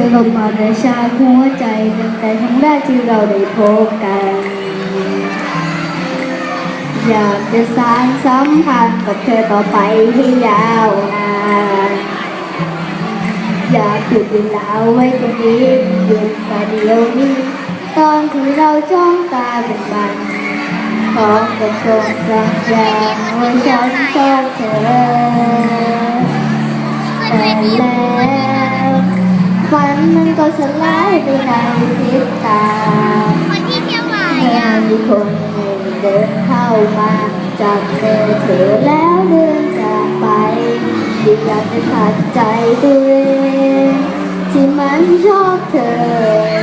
อลงมากระชาหัวใจตั้งแต่ครั้งแรกที่เราได้พบกัน อยากจะสานสัมพันธ์กับเธอต่อไปให้ยาวนานอยากหยุดเวลาไว้ตรงนี้หยุดมาเดียวนี้ ตอนที่เราจ้องตาเป็นมันพร้อมกับโชว์กลางแรงว่าฉันชอบเธอแต่แล้ว ฝันมันก็สลายไปในพริบตาคนที่เที่ยวไหวเมื่ออะมีคนหนึ่งเดินเข้ามาจับมือเธอแล้วเดินจากไปยิ่งอยากจะขัดใจตัวเองที่มันชอบเธอ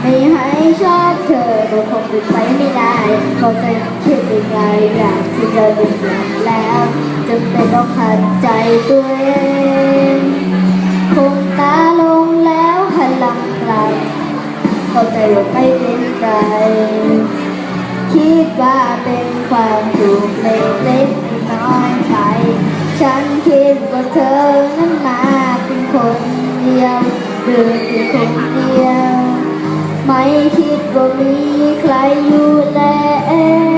ไม่ให้ชอบเธอก็คงเป็นไปไม่ได้เขาจคิดยังไงอยากที่จะเป็นอย่างแล้วจำเป็นต้องขัดใจตัวเอง คงตาลงแล้วหันหลังกลับเข้าใจว่าไม่เป็นไรคิดว่าเป็นความถูกเล็กๆน้อยไป ฉันคิดว่าเธอนั้นมาเป็นคนเดียวเดินเป็นคนเดียว ไม่คิดว่ามีใครอยู่แล้ว